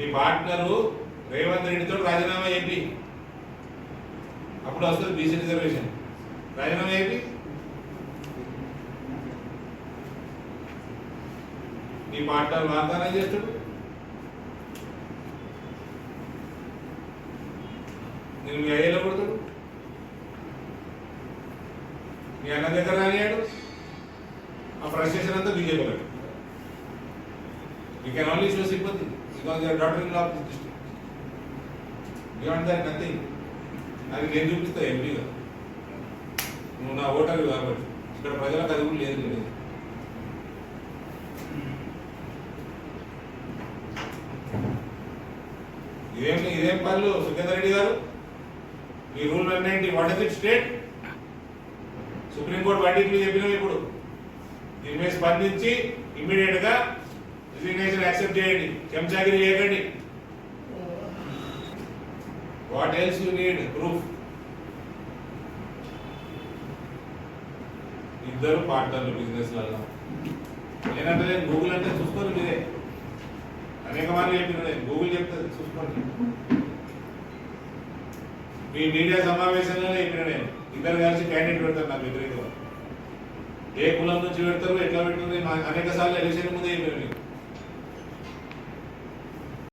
నీ పార్ట్నరు రేవంత్ రెడ్డితో రాజీనామా చెప్పి అప్పుడు వస్తుంది బీసీ రిజర్వేషన్. రాజీనామా చెప్పి నీ పార్ట్నర్ వాగ్దానం చేస్తాడు? నేను మీ అయ్యేలో కొడతాడు మీ అన్న దగ్గర రానియాడు. ఆ ఫ్రస్ట్రేషన్ అంతా BJP you can only show sympathy because you're daughter in law of this district beyond that nothing అది నేను చూపిస్తా ఎంపీగా నువ్వు నా ఓటర్ కాబట్టి. ఇక్కడ ప్రజలకు అది కూడా లేదు లేదు ఇదేం ఇదేం పనులు సుఖేందర్ రెడ్డి గారు? మీ rule one ninety what is it state supreme court వాటికి చెప్పినాం ఇప్పుడు. దీని మీద స్పందించి ఇమ్మీడియట్గా రిజిగ్నేషన్ యాక్సెప్ట్ చేయండి. చెంచాగిరి చేయకండి what else you need proof ఇద్దరు పార్ట్నర్లు బిజినెస్లలో నేనంటే నేను గూగుల్ అంటే చూసుకోరు మీరే. అనేక మార్లు చెప్పిన నేను గూగుల్ చెప్తుంది చూసుకోండి. మీ మీడియా సమావేశంలోనే చెప్పిన నేను. ఇద్దరు కలిసి క్యాండిడేట్ పెడతారు నాకు వ్యతిరేకంగా. ఏ కులం నుంచి పెడతారు ఎట్లా పెడతారు అనేక సార్లు ఎలక్షన్ ముందే చెప్పిన మీకు